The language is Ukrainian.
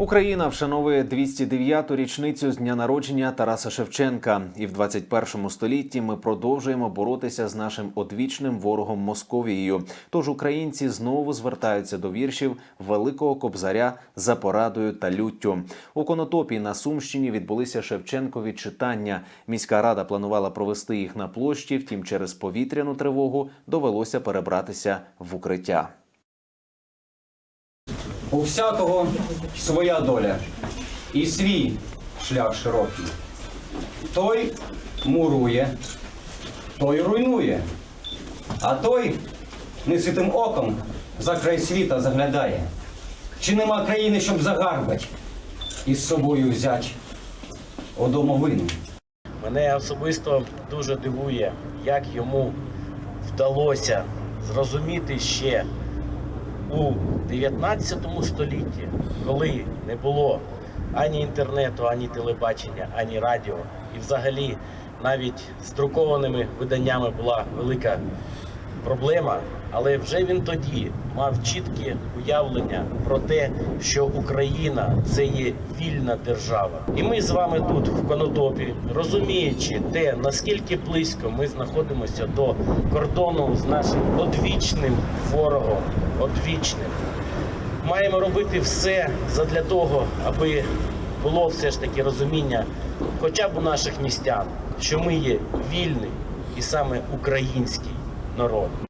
Україна вшановує 209-ту річницю з дня народження Тараса Шевченка, і в 21 столітті ми продовжуємо боротися з нашим одвічним ворогом Московією. Тож українці знову звертаються до віршів великого кобзаря за порадою та люттю. У Конотопі на Сумщині відбулися Шевченкові читання. Міська рада планувала провести їх на площі, втім, через повітряну тривогу довелося перебратися в укриття. У всякого своя доля і свій шлях широкий. Той мурує, той руйнує, а той неситим оком за край світа заглядає. Чи нема країни, щоб загарбать і з собою взять у домовину? Мене особисто дуже дивує, як йому вдалося зрозуміти ще у 19 столітті, коли не було ані інтернету, ані телебачення, ані радіо, і взагалі навіть з друкованими виданнями була велика проблема. Але вже він тоді мав чітке уявлення про те, що Україна це є вільна держава. І ми з вами тут, в Конотопі, розуміючи те, наскільки близько ми знаходимося до кордону з нашим одвічним ворогом, одвічним, маємо робити все задля того, аби було все ж таки розуміння, хоча б у наших містян, що ми є вільний і саме український народ.